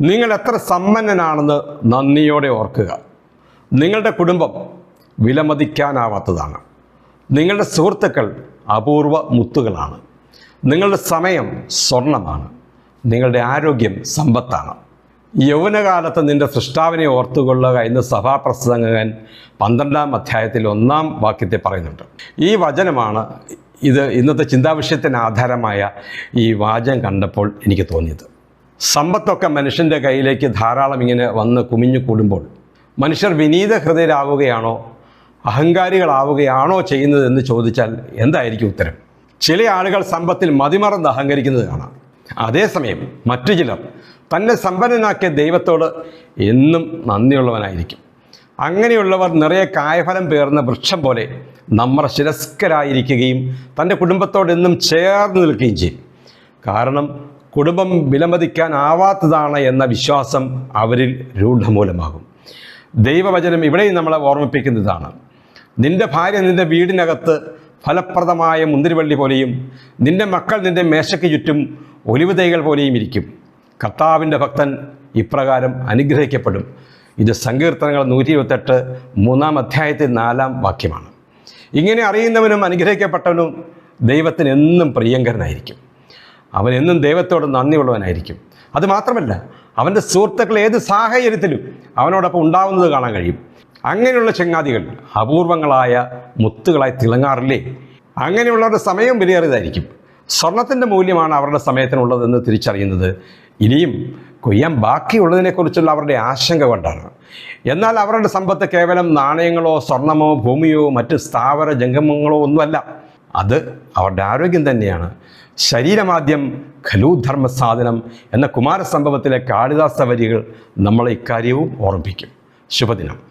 നിങ്ങൾ എത്ര സമ്പന്നനാണെന്ന് നന്ദിയോടെ ഓർക്കുക. നിങ്ങളുടെ കുടുംബം വിലമതിക്കാനാവാത്തതാണ്. നിങ്ങളുടെ സുഹൃത്തുക്കൾ അപൂർവ മുത്തുകളാണ്. നിങ്ങളുടെ സമയം സ്വർണമാണ്. നിങ്ങളുടെ ആരോഗ്യം സമ്പത്താണ്. യൗവനകാലത്ത് നിന്റെ സൃഷ്ടാവിനെ ഓർത്തുകൊള്ളുക എന്ന് സഭാപ്രസംഗകൻ പന്ത്രണ്ടാം അധ്യായത്തിൽ ഒന്നാം വാക്യത്തെ പറയുന്നുണ്ട്. ഈ വചനമാണ് ഇത് ഇന്നത്തെ ചിന്താവിഷയത്തിന് ആധാരമായ ഈ വാചകം കണ്ടപ്പോൾ എനിക്ക് തോന്നിയത്. സമ്പത്തൊക്കെ മനുഷ്യന്റെ കയ്യിലേക്ക് ധാരാളം ഇങ്ങനെ വന്ന് കുമിഞ്ഞു കൂടുമ്പോൾ മനുഷ്യർ വിനീത ഹൃദയരാകുകയാണോ അഹങ്കാരികളാവുകയാണോ ചെയ്യുന്നത് എന്ന് ചോദിച്ചാൽ എന്തായിരിക്കും ഉത്തരം? ചില ആളുകൾ സമ്പത്തിൽ മതിമറന്ന് അഹങ്കരിക്കുന്നത് കാണാം. അതേസമയം മറ്റു ചിലർ തന്നെ സമ്പന്നനാക്കിയ ദൈവത്തോട് എന്നും നന്ദിയുള്ളവനായിരിക്കും. അങ്ങനെയുള്ളവർ നിറയെ കായഫലം പേർന്ന വൃക്ഷം പോലെ നമ്മൾ ശിരസ്കരായിരിക്കുകയും തന്റെ കുടുംബത്തോട് എന്നും ചേർന്ന് നിൽക്കുകയും ചെയ്യും. കാരണം കുടുംബം വിലമതിക്കാനാവാത്തതാണ് എന്ന വിശ്വാസം അവരിൽ രൂഢമൂലമാകും. ദൈവവചനം ഇവിടെയും നമ്മളെ ഓർമ്മിപ്പിക്കുന്നതാണ്. നിന്റെ ഭാര്യ നിന്റെ വീടിനകത്ത് ഫലപ്രദമായ മുന്തിരിവള്ളി പോലെയും നിന്റെ മക്കൾ നിന്റെ മേശയ്ക്ക് ചുറ്റും ഒലിവ് തൈകൾ പോലെയും ഇരിക്കും. കർത്താവിന്റെ ഭക്തൻ ഇപ്രകാരം അനുഗ്രഹിക്കപ്പെടും. ഇത് സങ്കീർത്തനങ്ങൾ നൂറ്റി ഇരുപത്തെട്ട് മൂന്നാം അധ്യായത്തിൽ നാലാം വാക്യമാണ്. ഇങ്ങനെ അറിയുന്നവനും അനുഗ്രഹിക്കപ്പെട്ടവനും ദൈവത്തിന് എന്നും പ്രിയങ്കരനായിരിക്കും. അവൻ എന്നും ദൈവത്തോട് നന്ദിയുള്ളവനായിരിക്കും. അതുമാത്രമല്ല അവന്റെ സുഹൃത്തുക്കൾ ഏത് സാഹചര്യത്തിലും അവനോടൊപ്പം ഉണ്ടാവുന്നത് കാണാൻ കഴിയും. അങ്ങനെയുള്ള ചങ്ങാതികൾ അപൂർവങ്ങളായ മുത്തുകളായി തിളങ്ങാറില്ലേ? അങ്ങനെയുള്ളവരുടെ സമയം വിലയേറിയതായിരിക്കും. സ്വർണത്തിന്റെ മൂല്യമാണ് അവരുടെ സമയത്തിനുള്ളതെന്ന് തിരിച്ചറിയുന്നത്. ഇനിയും കൊയ്യാൻ ബാക്കിയുള്ളതിനെക്കുറിച്ചുള്ള അവരുടെ ആശങ്ക കൊണ്ടാണ്. എന്നാൽ അവരുടെ സമ്പത്ത് കേവലം നാണയങ്ങളോ സ്വർണമോ ഭൂമിയോ മറ്റ് സ്ഥാവര ജംഗമങ്ങളോ ഒന്നുമല്ല. അത് അവരുടെ ആരോഗ്യം തന്നെയാണ്. ശരീരമാദ്യം ഖലൂധർമ്മ സാധനം എന്ന കുമാരസംഭവത്തിലെ കാളിദാസ വരികൾ നമ്മളെ ഇക്കാര്യവും ഓർമ്മിപ്പിക്കും. ശുഭദിനം.